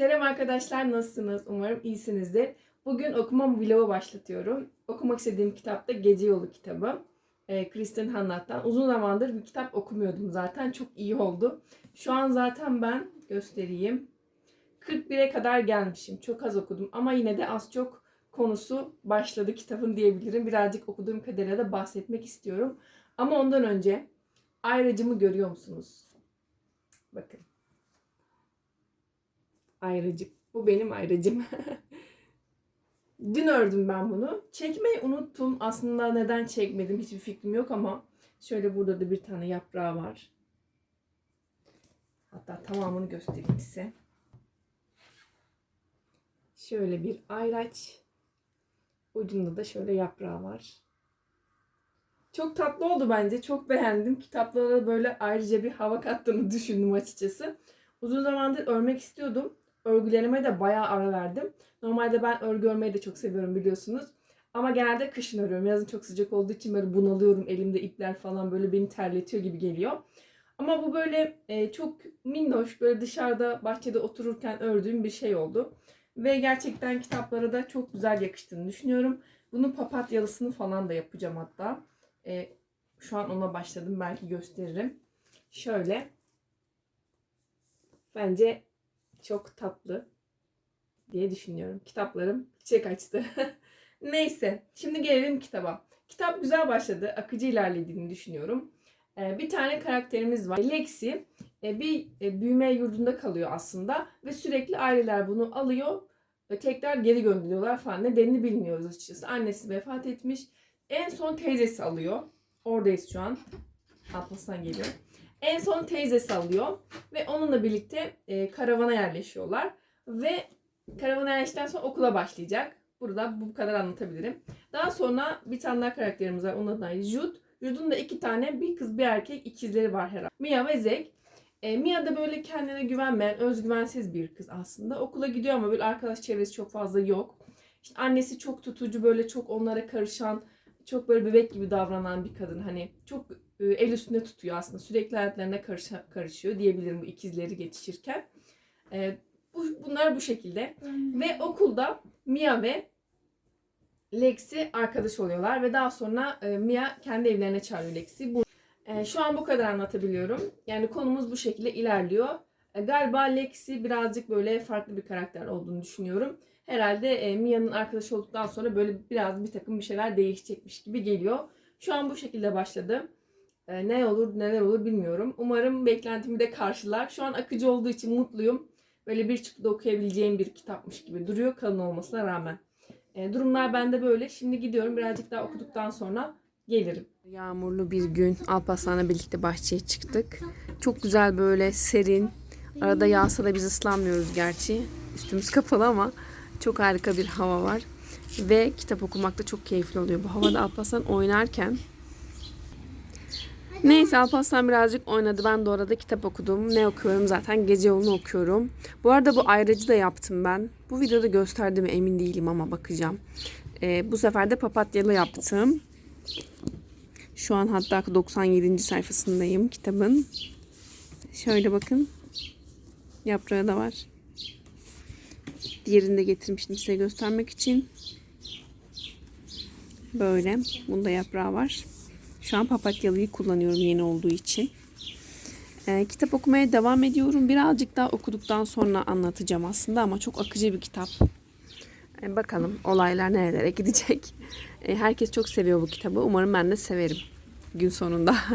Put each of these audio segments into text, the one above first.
Selam arkadaşlar nasılsınız? Umarım iyisinizdir. Bugün okuma vlogu başlatıyorum. Okumak istediğim kitap da Gece Yolu kitabı. Ee, Kristen Hannah'tan. Uzun zamandır bir kitap okumuyordum zaten. Çok iyi oldu. Şu an zaten ben göstereyim. 41'e kadar gelmişim. Çok az okudum ama yine de az çok konusu başladı kitabın diyebilirim. Birazcık okuduğum kadarıyla da bahsetmek istiyorum. Ama ondan önce ayrıcımı görüyor musunuz? Bakın. Ayrıcık. Bu benim ayrıcım. Dün ördüm ben bunu. Çekmeyi unuttum. Aslında neden çekmedim hiçbir fikrim yok ama şöyle burada da bir tane yaprağı var. Hatta tamamını göstereyim size. Şöyle bir ayraç. Ucunda da şöyle yaprağı var. Çok tatlı oldu bence. Çok beğendim. Kitaplara böyle ayrıca bir hava kattığını düşündüm açıkçası. Uzun zamandır örmek istiyordum. Örgülerime de bayağı ara verdim. Normalde ben örgü örmeyi de çok seviyorum biliyorsunuz. Ama genelde kışın örüyorum. Yazın çok sıcak olduğu için böyle bunalıyorum. Elimde ipler falan böyle beni terletiyor gibi geliyor. Ama bu böyle e, çok minnoş böyle dışarıda bahçede otururken ördüğüm bir şey oldu. Ve gerçekten kitaplara da çok güzel yakıştığını düşünüyorum. Bunun papatyalısını falan da yapacağım hatta. E, şu an ona başladım. Belki gösteririm. Şöyle. Bence çok tatlı diye düşünüyorum. Kitaplarım çiçek açtı. Neyse. Şimdi gelelim kitaba. Kitap güzel başladı. Akıcı ilerlediğini düşünüyorum. Ee, bir tane karakterimiz var. Lexi e, bir e, büyüme yurdunda kalıyor aslında. Ve sürekli aileler bunu alıyor. Ve tekrar geri gönderiyorlar falan. Nedenini bilmiyoruz açıkçası. Annesi vefat etmiş. En son teyzesi alıyor. Oradayız şu an. Atlas'tan geliyor. En son teyzesi alıyor ve onunla birlikte e, karavana yerleşiyorlar. Ve karavana yerleştikten sonra okula başlayacak. Burada bu kadar anlatabilirim. Daha sonra bir tane daha karakterimiz var. Onun adı Jude. Jude'un da iki tane bir kız bir erkek ikizleri var herhalde. Mia ve Zack. E, Mia da böyle kendine güvenmeyen, özgüvensiz bir kız aslında. Okula gidiyor ama böyle arkadaş çevresi çok fazla yok. İşte annesi çok tutucu, böyle çok onlara karışan, çok böyle bebek gibi davranan bir kadın. Hani çok e, el üstünde tutuyor aslında. Sürekli hayatlarına karış, karışıyor diyebilirim bu ikizleri yetişirken. E, bu, bunlar bu şekilde. Ve okulda Mia ve Lexi arkadaş oluyorlar ve daha sonra e, Mia kendi evlerine çağırıyor Lexi. Bu, e, şu an bu kadar anlatabiliyorum. Yani konumuz bu şekilde ilerliyor. E, galiba Lexi birazcık böyle farklı bir karakter olduğunu düşünüyorum. Herhalde e, Mia'nın arkadaşı olduktan sonra böyle biraz bir takım bir şeyler değişecekmiş gibi geliyor. Şu an bu şekilde başladı. E, ne olur neler olur bilmiyorum. Umarım beklentimi de karşılar. Şu an akıcı olduğu için mutluyum. Böyle bir çıkıda okuyabileceğim bir kitapmış gibi duruyor kalın olmasına rağmen. E, durumlar bende böyle. Şimdi gidiyorum birazcık daha okuduktan sonra gelirim. Yağmurlu bir gün Alparslan'la birlikte bahçeye çıktık. Çok güzel böyle serin. Arada yağsa da biz ıslanmıyoruz gerçi. Üstümüz kapalı ama çok harika bir hava var. Ve kitap okumak da çok keyifli oluyor. Bu havada Alparslan oynarken Neyse Alparslan birazcık oynadı. Ben de orada kitap okudum. Ne okuyorum zaten? Gece yolunu okuyorum. Bu arada bu ayrıcı da yaptım ben. Bu videoda gösterdim mi emin değilim ama bakacağım. Ee, bu sefer de papatyalı yaptım. Şu an hatta 97. sayfasındayım kitabın. Şöyle bakın. Yaprağı da var. Diğerini de getirmiştim size göstermek için. Böyle. Bunda yaprağı var. Şu an papatyalıyı kullanıyorum yeni olduğu için. Ee, kitap okumaya devam ediyorum. Birazcık daha okuduktan sonra anlatacağım aslında ama çok akıcı bir kitap. Ee, bakalım olaylar nerelere gidecek. Ee, herkes çok seviyor bu kitabı. Umarım ben de severim gün sonunda.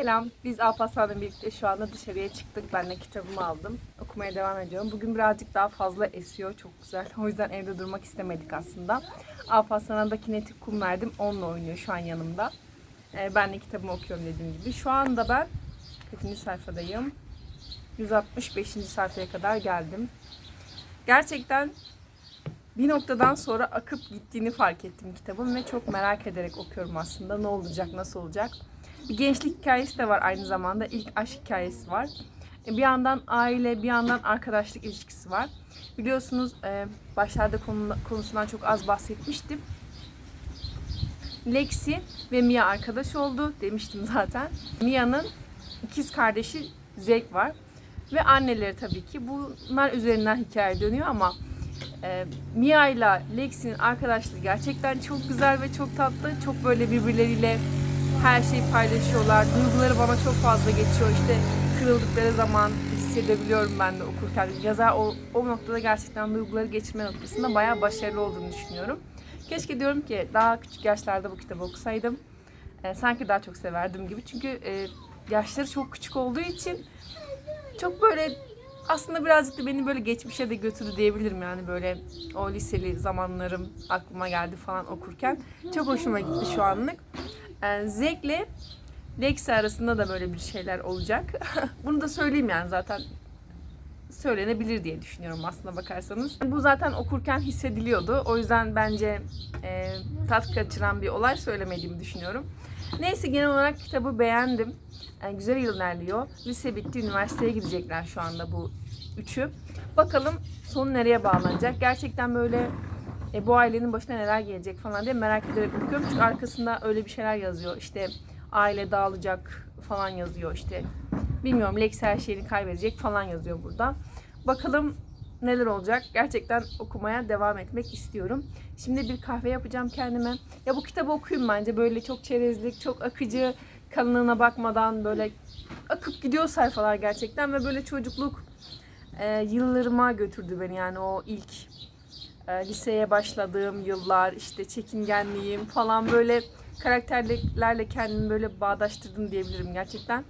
Selam. Biz Alparslan'la birlikte şu anda dışarıya çıktık. Ben de kitabımı aldım. Okumaya devam ediyorum. Bugün birazcık daha fazla esiyor. Çok güzel. O yüzden evde durmak istemedik aslında. Alparslan'a da kinetik kum verdim. Onunla oynuyor şu an yanımda. Ee, ben de kitabımı okuyorum dediğim gibi. Şu anda ben kaçıncı sayfadayım? 165. sayfaya kadar geldim. Gerçekten bir noktadan sonra akıp gittiğini fark ettim kitabın ve çok merak ederek okuyorum aslında. Ne olacak, nasıl olacak? Bir gençlik hikayesi de var aynı zamanda. İlk aşk hikayesi var. E, Bir yandan aile, bir yandan arkadaşlık ilişkisi var. Biliyorsunuz e, başlarda konu- konusundan çok az bahsetmiştim. Lexi ve Mia arkadaş oldu demiştim zaten. Mia'nın ikiz kardeşi Zek var. ve anneleri tabii ki. Bunlar üzerinden hikaye dönüyor ama e, Mia ile Lexi'nin arkadaşlığı gerçekten çok güzel ve çok tatlı. Çok böyle birbirleriyle her şeyi paylaşıyorlar. Duyguları bana çok fazla geçiyor. İşte kırıldıkları zaman hissedebiliyorum ben de okurken. Yazar o, o noktada gerçekten duyguları geçirme noktasında bayağı başarılı olduğunu düşünüyorum. Keşke diyorum ki daha küçük yaşlarda bu kitabı okusaydım. E, sanki daha çok severdim gibi. Çünkü e, yaşları çok küçük olduğu için çok böyle aslında birazcık da beni böyle geçmişe de götürdü diyebilirim yani böyle o liseli zamanlarım aklıma geldi falan okurken. Çok hoşuma gitti şu anlık. E, Zek'le Lexi arasında da böyle bir şeyler olacak. Bunu da söyleyeyim yani zaten söylenebilir diye düşünüyorum aslında bakarsanız. Bu zaten okurken hissediliyordu. O yüzden bence e, tat kaçıran bir olay söylemediğimi düşünüyorum. Neyse genel olarak kitabı beğendim. Yani güzel ilerliyor. Lise bitti, üniversiteye gidecekler şu anda bu üçü. Bakalım sonu nereye bağlanacak. Gerçekten böyle e, bu ailenin başına neler gelecek falan diye merak ederek okuyorum. Çünkü arkasında öyle bir şeyler yazıyor. İşte aile dağılacak falan yazıyor işte. Bilmiyorum Lex her şeyini kaybedecek falan yazıyor burada. Bakalım neler olacak. Gerçekten okumaya devam etmek istiyorum. Şimdi bir kahve yapacağım kendime. Ya bu kitabı okuyun bence. Böyle çok çerezlik, çok akıcı, kalınlığına bakmadan böyle akıp gidiyor sayfalar gerçekten ve böyle çocukluk e, yıllarıma götürdü beni yani o ilk liseye başladığım yıllar işte çekingenliğim falan böyle karakterlerle kendimi böyle bağdaştırdım diyebilirim gerçekten.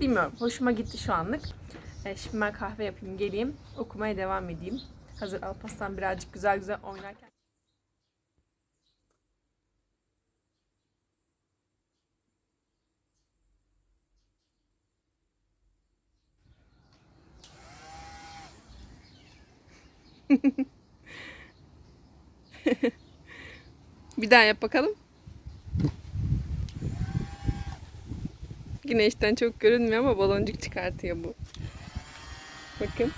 Bilmiyorum hoşuma gitti şu anlık. E, şimdi ben kahve yapayım geleyim okumaya devam edeyim. Hazır Alparslan birazcık güzel güzel oynarken. Bir daha yap bakalım. Güneşten çok görünmüyor ama baloncuk çıkartıyor bu. Bakın.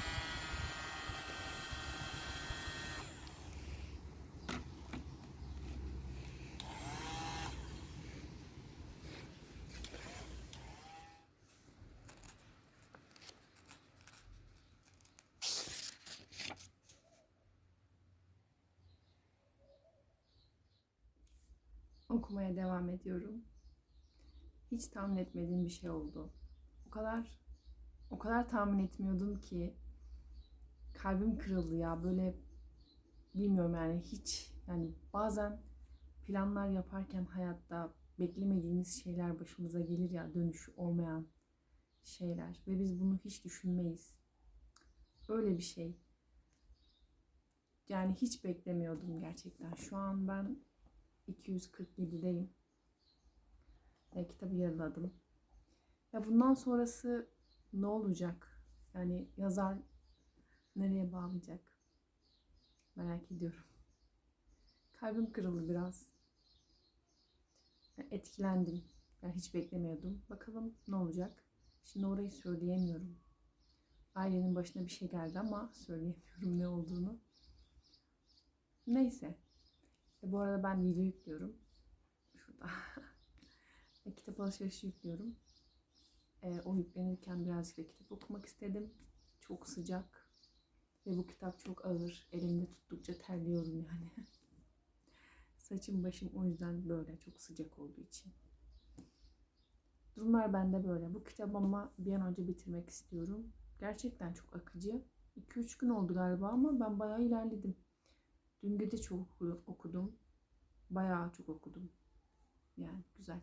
Okumaya devam ediyorum. Hiç tahmin etmediğim bir şey oldu. O kadar o kadar tahmin etmiyordum ki kalbim kırıldı ya böyle bilmiyorum yani hiç yani bazen planlar yaparken hayatta beklemediğimiz şeyler başımıza gelir ya dönüş olmayan şeyler ve biz bunu hiç düşünmeyiz. Öyle bir şey. Yani hiç beklemiyordum gerçekten. Şu an ben 247'deyim. E, kitabı yarıladım. Ya bundan sonrası ne olacak? Yani yazar nereye bağlayacak? Merak ediyorum. Kalbim kırıldı biraz. Etkilendim. Yani hiç beklemiyordum. Bakalım ne olacak? Şimdi orayı söyleyemiyorum. Ailenin başına bir şey geldi ama söyleyemiyorum ne olduğunu. Neyse. E, bu arada ben video yüklüyorum. Şurada. e, kitap alışverişi yüklüyorum. E, o yüklenirken birazcık da kitap okumak istedim. Çok sıcak. Ve bu kitap çok ağır. Elimde tuttukça terliyorum yani. Saçım başım o yüzden böyle çok sıcak olduğu için. Durumlar bende böyle. Bu kitabı ama bir an önce bitirmek istiyorum. Gerçekten çok akıcı. 2-3 gün oldu galiba ama ben bayağı ilerledim. Dün gece çok okudum. Bayağı çok okudum. Yani güzel.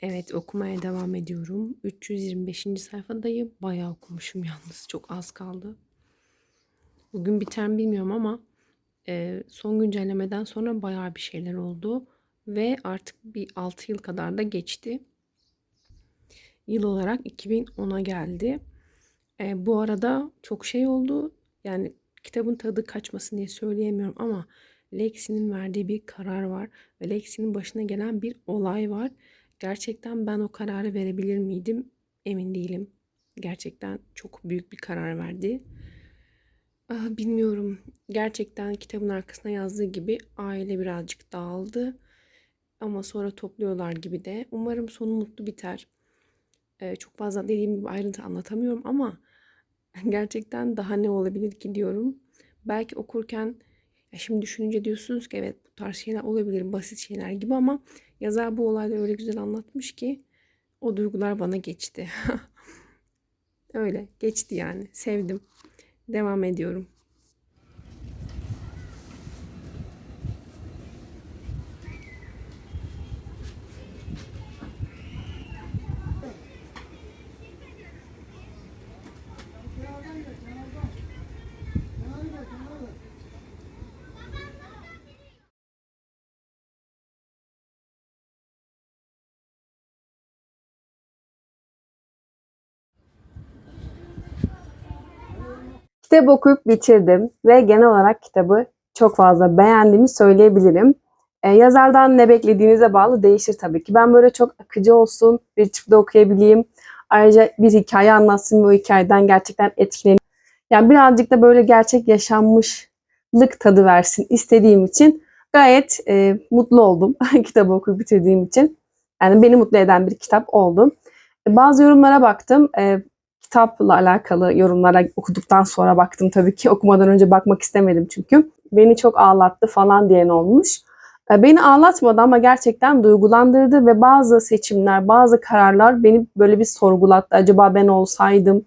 Evet okumaya devam ediyorum. 325. sayfadayım. Bayağı okumuşum yalnız. Çok az kaldı. Bugün biter mi bilmiyorum ama e, son güncellemeden sonra bayağı bir şeyler oldu. Ve artık bir 6 yıl kadar da geçti. Yıl olarak 2010'a geldi. E, bu arada çok şey oldu. Yani kitabın tadı kaçmasın diye söyleyemiyorum ama Lexi'nin verdiği bir karar var. Ve Lexi'nin başına gelen bir olay var. Gerçekten ben o kararı verebilir miydim? Emin değilim. Gerçekten çok büyük bir karar verdi. Ah, bilmiyorum. Gerçekten kitabın arkasına yazdığı gibi aile birazcık dağıldı. Ama sonra topluyorlar gibi de. Umarım sonu mutlu biter. Ee, çok fazla dediğim gibi ayrıntı anlatamıyorum ama gerçekten daha ne olabilir ki diyorum. Belki okurken ya şimdi düşününce diyorsunuz ki evet bu tarz şeyler olabilir basit şeyler gibi ama yazar bu olayları öyle güzel anlatmış ki o duygular bana geçti. öyle geçti yani sevdim. Devam ediyorum. Kitap okuyup bitirdim ve genel olarak kitabı çok fazla beğendiğimi söyleyebilirim. Ee, yazardan ne beklediğinize bağlı değişir tabii ki. Ben böyle çok akıcı olsun, bir çıpta okuyabileyim. Ayrıca bir hikaye anlatsın ve o hikayeden gerçekten etkileneyim. Yani birazcık da böyle gerçek yaşanmışlık tadı versin istediğim için gayet e, mutlu oldum kitabı okuyup bitirdiğim için. Yani beni mutlu eden bir kitap oldu. E, Bazı yorumlara baktım. E, kitapla alakalı yorumlara okuduktan sonra baktım tabii ki. Okumadan önce bakmak istemedim çünkü. Beni çok ağlattı falan diyen olmuş. E, Beni ağlatmadı ama gerçekten duygulandırdı ve bazı seçimler, bazı kararlar beni böyle bir sorgulattı. Acaba ben olsaydım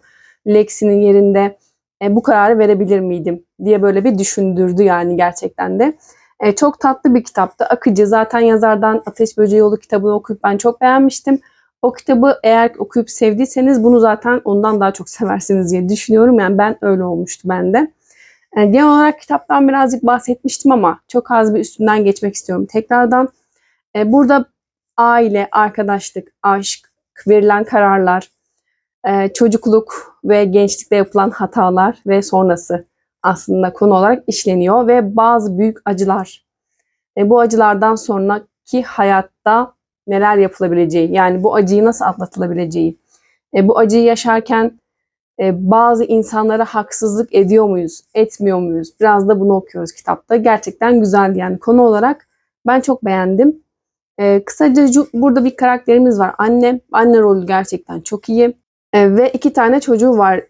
Lexi'nin yerinde e, bu kararı verebilir miydim diye böyle bir düşündürdü yani gerçekten de. E, çok tatlı bir kitaptı. Akıcı. Zaten yazardan Ateş Böceği Yolu kitabını okuyup ben çok beğenmiştim. O kitabı eğer okuyup sevdiyseniz bunu zaten ondan daha çok seversiniz diye düşünüyorum. Yani ben öyle olmuştu bende. E, genel olarak kitaptan birazcık bahsetmiştim ama çok az bir üstünden geçmek istiyorum tekrardan. E, burada aile, arkadaşlık, aşk, verilen kararlar, e, çocukluk ve gençlikte yapılan hatalar ve sonrası aslında konu olarak işleniyor ve bazı büyük acılar. E, bu acılardan sonraki hayatta neler yapılabileceği, yani bu acıyı nasıl atlatılabileceği, e, bu acıyı yaşarken e, bazı insanlara haksızlık ediyor muyuz, etmiyor muyuz? Biraz da bunu okuyoruz kitapta. Gerçekten güzeldi yani konu olarak. Ben çok beğendim. E, kısaca burada bir karakterimiz var. Anne. Anne rolü gerçekten çok iyi. E, ve iki tane çocuğu var.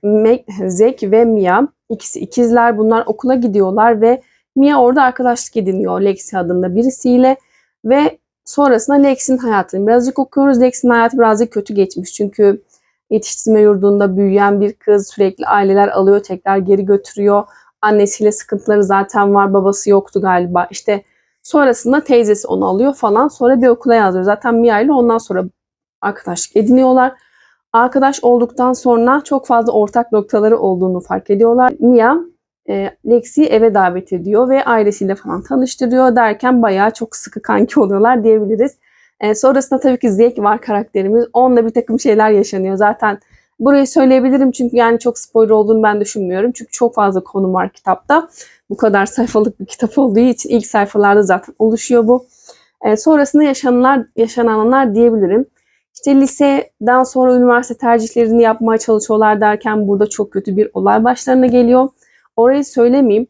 Zek ve Mia. İkisi ikizler. Bunlar okula gidiyorlar ve Mia orada arkadaşlık ediniyor Lexi adında birisiyle. Ve sonrasında Lexi'nin hayatını birazcık okuyoruz. Lexi'nin hayatı birazcık kötü geçmiş. Çünkü yetiştirme yurdunda büyüyen bir kız sürekli aileler alıyor tekrar geri götürüyor. Annesiyle sıkıntıları zaten var. Babası yoktu galiba. İşte sonrasında teyzesi onu alıyor falan. Sonra bir okula yazdırıyor. Zaten Mia ile ondan sonra arkadaşlık ediniyorlar. Arkadaş olduktan sonra çok fazla ortak noktaları olduğunu fark ediyorlar. Mia e, Lexi'yi eve davet ediyor ve ailesiyle falan tanıştırıyor derken bayağı çok sıkı kanki oluyorlar diyebiliriz. E, sonrasında tabii ki Zek var karakterimiz. Onunla bir takım şeyler yaşanıyor. Zaten burayı söyleyebilirim çünkü yani çok spoiler olduğunu ben düşünmüyorum. Çünkü çok fazla konu var kitapta. Bu kadar sayfalık bir kitap olduğu için ilk sayfalarda zaten oluşuyor bu. E, sonrasında yaşananlar, yaşananlar diyebilirim. İşte liseden sonra üniversite tercihlerini yapmaya çalışıyorlar derken burada çok kötü bir olay başlarına geliyor. Orayı söylemeyeyim.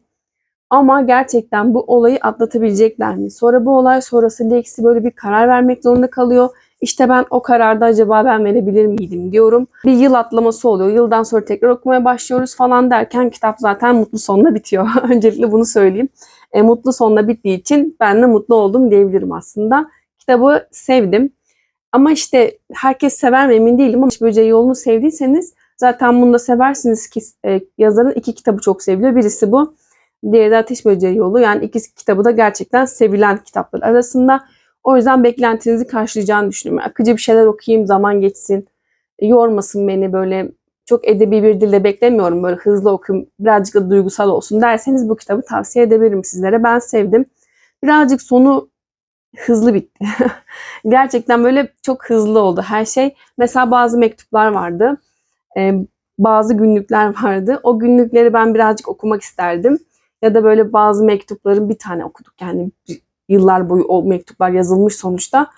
Ama gerçekten bu olayı atlatabilecekler mi? Sonra bu olay sonrası Lexi böyle bir karar vermek zorunda kalıyor. İşte ben o kararda acaba ben verebilir miydim diyorum. Bir yıl atlaması oluyor. Yıldan sonra tekrar okumaya başlıyoruz falan derken kitap zaten mutlu sonla bitiyor. Öncelikle bunu söyleyeyim. E, mutlu sonla bittiği için ben de mutlu oldum diyebilirim aslında. Kitabı sevdim. Ama işte herkes sever mi emin değilim ama Böceği yolunu sevdiyseniz zaten bunu da seversiniz ki e, yazarın iki kitabı çok seviliyor. Birisi bu. Diğeri de Ateş Böceği Yolu. Yani ikisi kitabı da gerçekten sevilen kitaplar arasında. O yüzden beklentinizi karşılayacağını düşünüyorum. Akıcı bir şeyler okuyayım, zaman geçsin. Yormasın beni böyle çok edebi bir dilde beklemiyorum. Böyle hızlı okuyayım, birazcık da duygusal olsun derseniz bu kitabı tavsiye edebilirim sizlere. Ben sevdim. Birazcık sonu hızlı bitti. Gerçekten böyle çok hızlı oldu her şey. Mesela bazı mektuplar vardı. Ee, bazı günlükler vardı. O günlükleri ben birazcık okumak isterdim. Ya da böyle bazı mektupların bir tane okuduk. Yani yıllar boyu o mektuplar yazılmış sonuçta.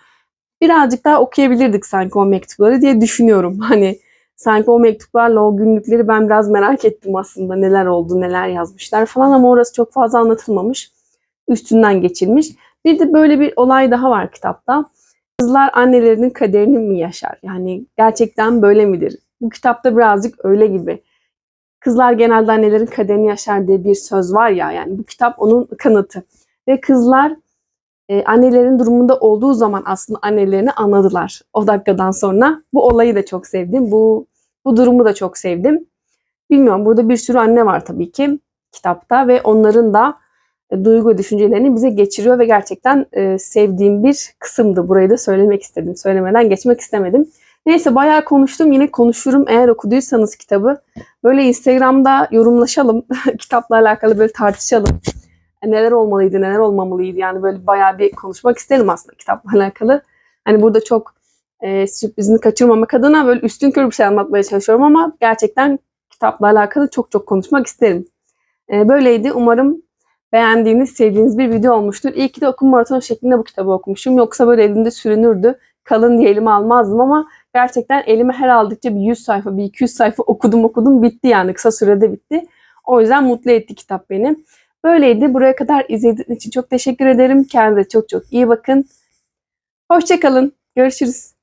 Birazcık daha okuyabilirdik sanki o mektupları diye düşünüyorum. Hani sanki o mektuplarla o günlükleri ben biraz merak ettim aslında. Neler oldu, neler yazmışlar falan ama orası çok fazla anlatılmamış. Üstünden geçilmiş. Bir de böyle bir olay daha var kitapta. Kızlar annelerinin kaderini mi yaşar? Yani gerçekten böyle midir? Bu kitapta birazcık öyle gibi. Kızlar genelde annelerin kaderini yaşar diye bir söz var ya yani bu kitap onun kanıtı. Ve kızlar e, annelerin durumunda olduğu zaman aslında annelerini anladılar. O dakikadan sonra bu olayı da çok sevdim. Bu bu durumu da çok sevdim. Bilmiyorum burada bir sürü anne var tabii ki kitapta ve onların da e, duygu düşüncelerini bize geçiriyor ve gerçekten e, sevdiğim bir kısımdı. Burayı da söylemek istedim. Söylemeden geçmek istemedim. Neyse bayağı konuştum. Yine konuşurum eğer okuduysanız kitabı. Böyle Instagram'da yorumlaşalım. Kitapla alakalı böyle tartışalım. Neler olmalıydı, neler olmamalıydı. Yani böyle bayağı bir konuşmak isterim aslında kitapla alakalı. Hani burada çok e, sürprizini kaçırmamak adına böyle üstün körü bir şey anlatmaya çalışıyorum ama gerçekten kitapla alakalı çok çok konuşmak isterim. E, böyleydi. Umarım beğendiğiniz, sevdiğiniz bir video olmuştur. İyi ki de okuma maratonu şeklinde bu kitabı okumuşum. Yoksa böyle elimde sürünürdü. Kalın diye elime almazdım ama gerçekten elime her aldıkça bir 100 sayfa, bir 200 sayfa okudum okudum bitti yani kısa sürede bitti. O yüzden mutlu etti kitap beni. Böyleydi. Buraya kadar izlediğiniz için çok teşekkür ederim. Kendinize çok çok iyi bakın. Hoşçakalın. Görüşürüz.